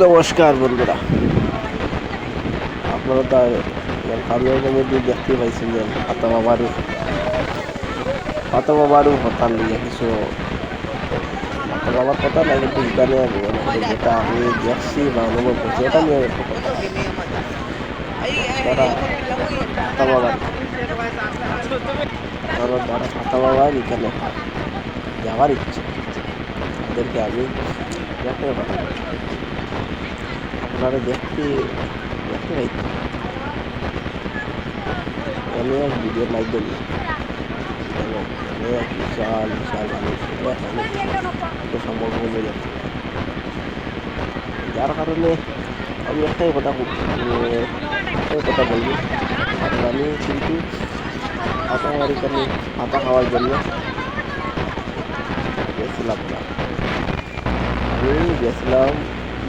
নমস্কার বন্ধুরা আপনারা তো কামিয়াবের মধ্যে দেখতে পাইছেন যে পাতা বাবারও পাতা বাবারও হতার নিয়ে কিছু পাতা কথা না কিন্তু এখানে যেটা আমি দেখছি বা অনুভব করছি, এটা নিয়ে তারা পাতা তারা এখানে যাওয়ার ইচ্ছে, তাদেরকে আমি দেখতে বলছি। আপনারা দেখতে দেখতে পাইতেন অনেক ভিডিওর মাধ্যমে এবং অনেক বিশাল বিশাল মানুষ অনেক মানুষ একটা সম্পর্ক হয়ে যাচ্ছে যার কারণে আমি একটাই কথা বল- আহ, একটাই কথা বলব আর আমি কিন্তু পাতা মারি কেন পাতা খাওয়ার জন্য গেছিলাম না আমি গেছিলাম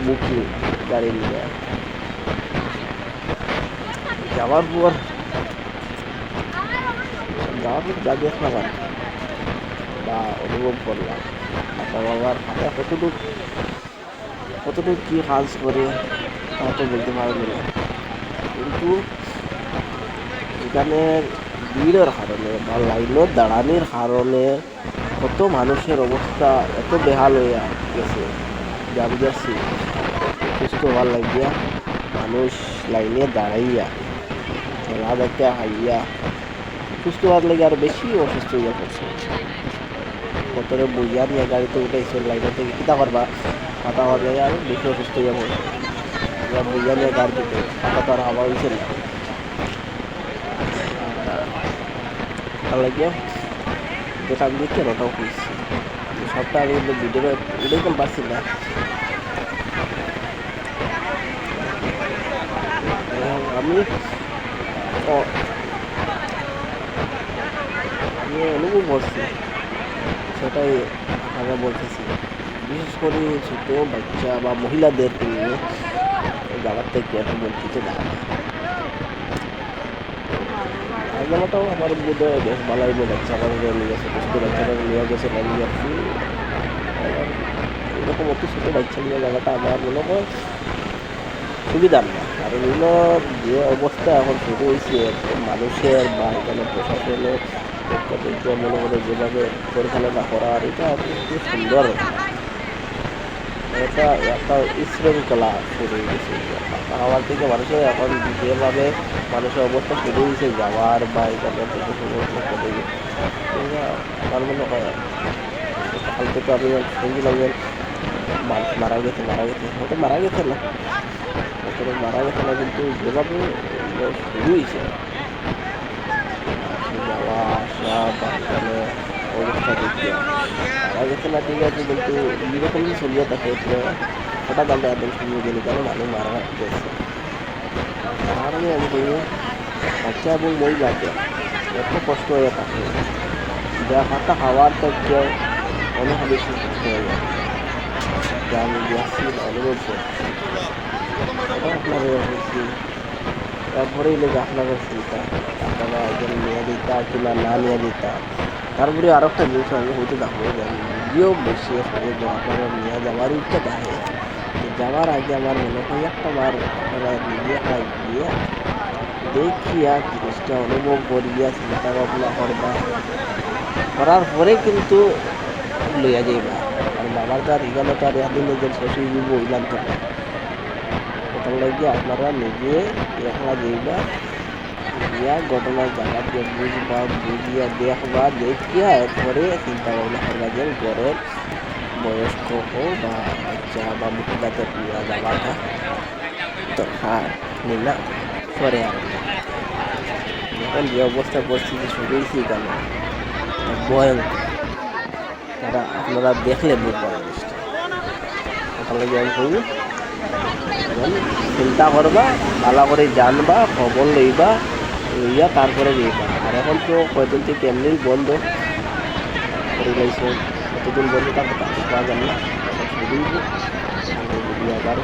বুকিং গাড়ি নিয়ে যাওয়ার পর দেখলাম আর কি, বা অনুভব করলাম কতটুকু কতটুকু কী কাজ করে তা তো বলতে পারব না। কিন্তু এখানের ভিড়ের কারণে বা লাইনের দাঁড়ানির কারণে কত মানুষের অবস্থা এত বেহাল হয়ে গেছে যে যাচ্ছি সুস্থ হওয়ার লাগিয়া। মানুষ লাইনে দাঁড়াইয়া, খেলা দেখা হাইয়া, সুস্থ হওয়ার লাগে আরও বেশি অসুস্থ হইয়া পড়ছে। কতরে বইয়া নিয়ে গাড়িতে উঠেছে লাইনে থেকে কিতা করবা? পাতা হওয়ার লাগে আরও বেশি অসুস্থ হইয়া পড়ছে। আমরা বইয়া নিয়ে গাড়িতে পাতা তো আর হাওয়া হয়েছে না। তার লাগিয়া। যেটা আমি দেখছি ওটাও সবটা আমি কিন্তু ভিডিওটা উঠেই পারছি না এবং আমি আমি অনুভব করছি সেটাই আপনারা বলতেছি। বিশেষ করে ছোট বাচ্চা বা মহিলাদেরকে নিয়ে জায়গার থেকে এখন বঞ্চিত দেখা আগেটাও আমার বোধ হয় বেশ ভালোই বাচ্চারা নিয়ে গেছে ছোটো বাচ্চারা নিয়ে গেছে আমি যাচ্ছি এরকম অত ছোটো বাচ্চা নিয়ে জায়গাটা আমার মনে হয় সুবিধা না কারণ এগুলো যে অবস্থা এখন শুরু হয়েছে মানুষের বা এখানে প্রশাসনের মনে করে যেভাবে পরিচালনা করার এটা খুব সুন্দর। এটা একটা শৃঙ্খলা শুরু হয়ে গেছে আমার থেকে মানুষের এখন যেভাবে মানুষের অবস্থা শুরু হয়েছে, যাওয়ার বা এখানে থেকে হয়েছে আমার মনে হয় কালকে তো আমি শুনছিলাম যে মানুষ মারা গেছে মারা গেছে। হয়তো মারা গেছে না। আসলে মারা গেছে না কিন্তু যেভাবে শুরু হয়েছে যাওয়া, আসা বা এখানে অবস্থা দেখতে। গেছে না ঠিক আছে, কিন্তু এরকম যে চলিয়ে থাকে হঠাৎ আমরা একদম শুনিয়ে দিলি কেন মানুষ মারা গেছে। কারণে আমি বলি, বাচ্চা এবং মহিলাকে এত কষ্ট হয়ে থাকে। যা হাতা খাওয়ার থেকে অনেক বেশি কষ্ট হয়ে যায়। যা আমি বা অনুভব করছি একবারেই লেগে আপনাদের চিন্তা আপনারা একজন নিয়ে দিতা কিংবা না নিয়ে দিতা তারপরে আরও একটা জিনিস আমি হয়তো দেখব যে ভিডিও বেশি যে আপনারা নিয়ে যাওয়ার ইচ্ছা থাকে যাওয়ার আগে আমার মনে হয় একটা বার আপনারা নিজে গিয়ে দেখিয়া জিনিসটা অনুভব করিয়া চিন্তা ভাবনা করবা। করার পরে কিন্তু লইয়া যাইবা। কারণ বাবার তো আর এখানে তো আর একদিন নিজের শেষ ইলাম তো না। ওটার লাগে আপনারা নিজে একলা যাইবা গিয়া ঘটনার জায়গা দিয়ে বুঝবা বুঝিয়া দেখবা দেখিয়া এরপরে চিন্তা ভাবনা করবা যে ঘরের বয়স্ক হোক বা বাচ্চা বা মহিলাদের নিয়ে যাওয়াটা দরকার নিলাম পরে আর এখন যে অবস্থা পরিস্থিতি শুরু হয়েছে কেন ভয়ঙ্কর তারা আপনারা দেখলে বুঝবেন জিনিসটা ওখান লাগে আমি করি এখন চিন্তা করবা, ভালো করে জানবা, খবর লইবা, লইয়া তারপরে যাইবা। আর এখন তো কয়দিন থেকে এমনি বন্ধ করে গেছে কতদিন বন্ধ থাকবে তাকে পাওয়া যাবে না। এখন আবার